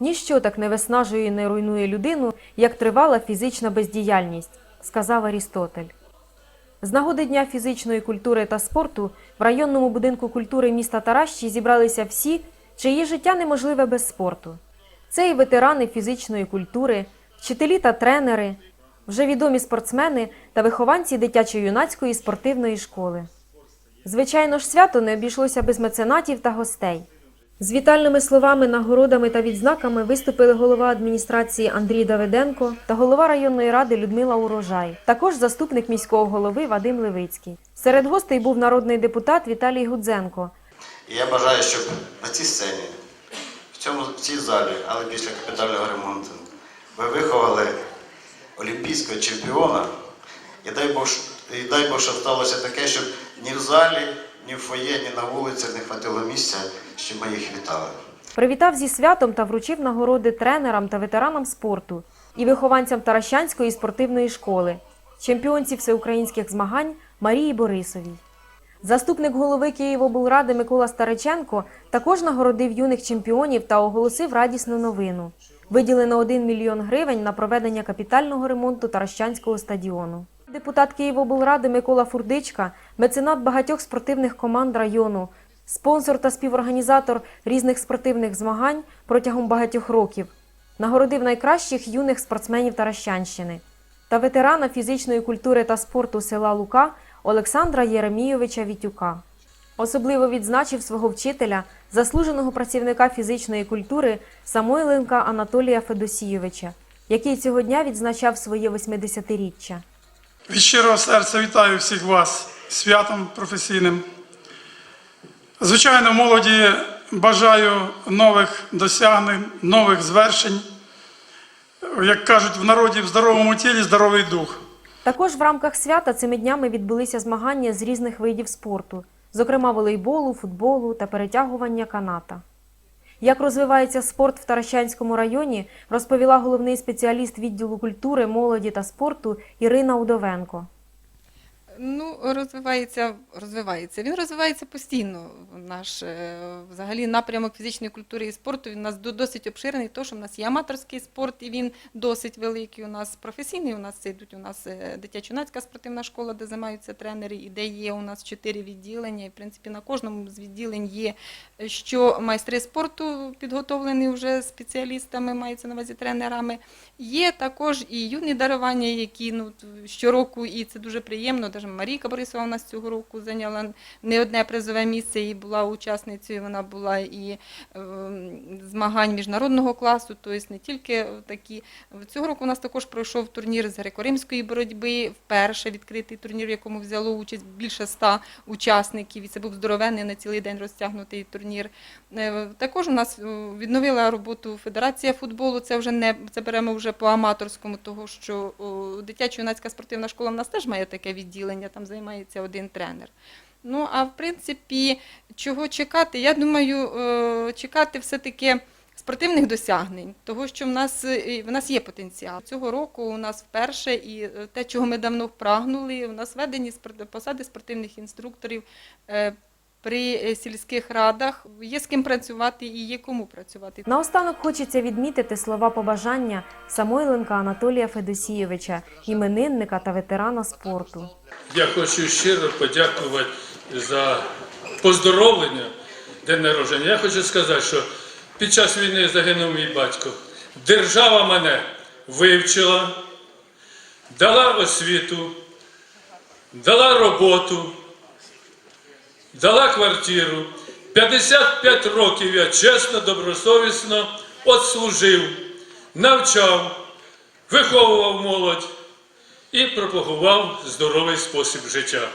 Ніщо так не виснажує і не руйнує людину, як тривала фізична бездіяльність, сказав Арістотель. З нагоди Дня фізичної культури та спорту в районному будинку культури міста Таращі зібралися всі, чиї життя неможливе без спорту. Це і ветерани фізичної культури, вчителі та тренери, вже відомі спортсмени та вихованці дитячо-юнацької спортивної школи. Звичайно ж, свято не обійшлося без меценатів та гостей. З вітальними словами, нагородами та відзнаками виступили голова адміністрації Андрій Давиденко та голова районної ради Людмила Урожай, також заступник міського голови Вадим Левицький. Серед гостей був народний депутат Віталій Гудзенко. Я бажаю, щоб на цій сцені, в, цьому, в цій залі, але після капітального ремонту, ви виховали олімпійського чемпіона. І дай Бог, і дай Бог, щоб сталося таке, щоб ні в залі, ні в фоє, ні на вулиці не хватило місця, щоб ми їх вітали. Привітав зі святом та вручив нагороди тренерам та ветеранам спорту і вихованцям Таращанської спортивної школи, чемпіонці всеукраїнських змагань Марії Борисовій. Заступник голови Києвоблради Микола Стариченко також нагородив юних чемпіонів та оголосив радісну новину. Виділено 1 мільйон гривень на проведення капітального ремонту Таращанського стадіону. Депутат Києвоблради Микола Фурдичка, меценат багатьох спортивних команд району, спонсор та співорганізатор різних спортивних змагань протягом багатьох років, нагородив найкращих юних спортсменів Таращанщини та ветерана фізичної культури та спорту села Лука Олександра Єремійовича Вітюка. Особливо відзначив свого вчителя, заслуженого працівника фізичної культури Самойленка Анатолія Федосійовича, який цього дня відзначав своє 80-річчя. Від щирого серця вітаю всіх вас святом професійним. Звичайно, молоді бажаю нових досягнень, нових звершень. Як кажуть в народі, в здоровому тілі здоровий дух. Також в рамках свята цими днями відбулися змагання з різних видів спорту, зокрема волейболу, футболу та перетягування каната. Як розвивається спорт в Таращанському районі, розповіла головний спеціаліст відділу культури, молоді та спорту Ірина Удовенко. Ну, розвивається, розвивається. Він розвивається постійно. Наш е, взагалі напрямок фізичної культури і спорту він у нас до- досить обширний, тому що в нас є аматорський спорт, і він досить великий. У нас професійний. У нас це йдуть у нас е, дитячо-юнацька спортивна школа, де займаються тренери, і де є у нас чотири відділення. І в принципі на кожному з відділень є е, що майстри спорту підготовлені вже спеціалістами, мається на увазі тренерами. Є також і юні дарування, які ну щороку, і це дуже приємно. Даже Марійка Борисова у нас цього року зайняла не одне призове місце і була учасницею. Вона була і е, змагань міжнародного класу, тобто не тільки такі. Цього року у нас також пройшов турнір з греко-римської боротьби. Вперше відкритий турнір, в якому взяло участь більше ста учасників. І це був здоровенний на цілий день розтягнутий турнір. Е, Також у нас е, відновила роботу Федерація футболу. Це вже не це беремо вже по аматорському, того що дитячо-юнацька спортивна школа в нас теж має таке відділення, там займається один тренер. Ну а в принципі, чого чекати? Я думаю, е, чекати все-таки. Спортивних досягнень, того, що в нас е, в нас є потенціал. Цього року у нас вперше і е, те, чого ми давно прагнули, у нас введені посади спортивних інструкторів при е, сільських радах. Є з ким працювати і є кому працювати. Наостанок хочеться відмітити слова побажання Самойленка Анатолія Федосійовича, іменинника та ветерана спорту. Я хочу щиро подякувати за поздоровлення день народження. Я хочу сказати, що під час війни загинув мій батько. Держава мене вивчила, дала освіту, дала роботу, дала квартиру. 55 років я чесно, добросовісно отслужив, навчав, виховував молодь і пропагував здоровий спосіб життя.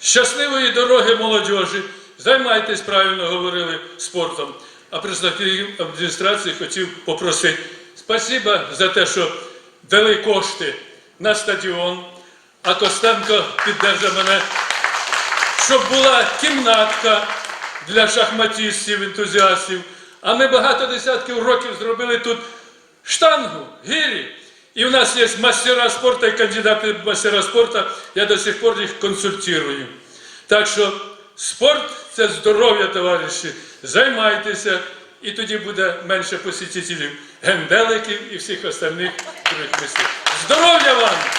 Щасливої дороги молодіжі, займайтесь, правильно говорили, спортом. А представників адміністрації хотів попросити спасіба за те, що дали кошти на стадіон, а Костенко піддержав мене, щоб була кімнатка для шахматистів, ентузіастів. А ми багато десятків років зробили тут штангу, гірі. І в нас є мастера спорту і кандидати мастера спорту. Я до сих пор їх консультирую. Так що спорт це здоров'я, товариші. Займайтеся і тоді буде менше посетителів генделиків і всіх остальних других містів. Здоров'я вам!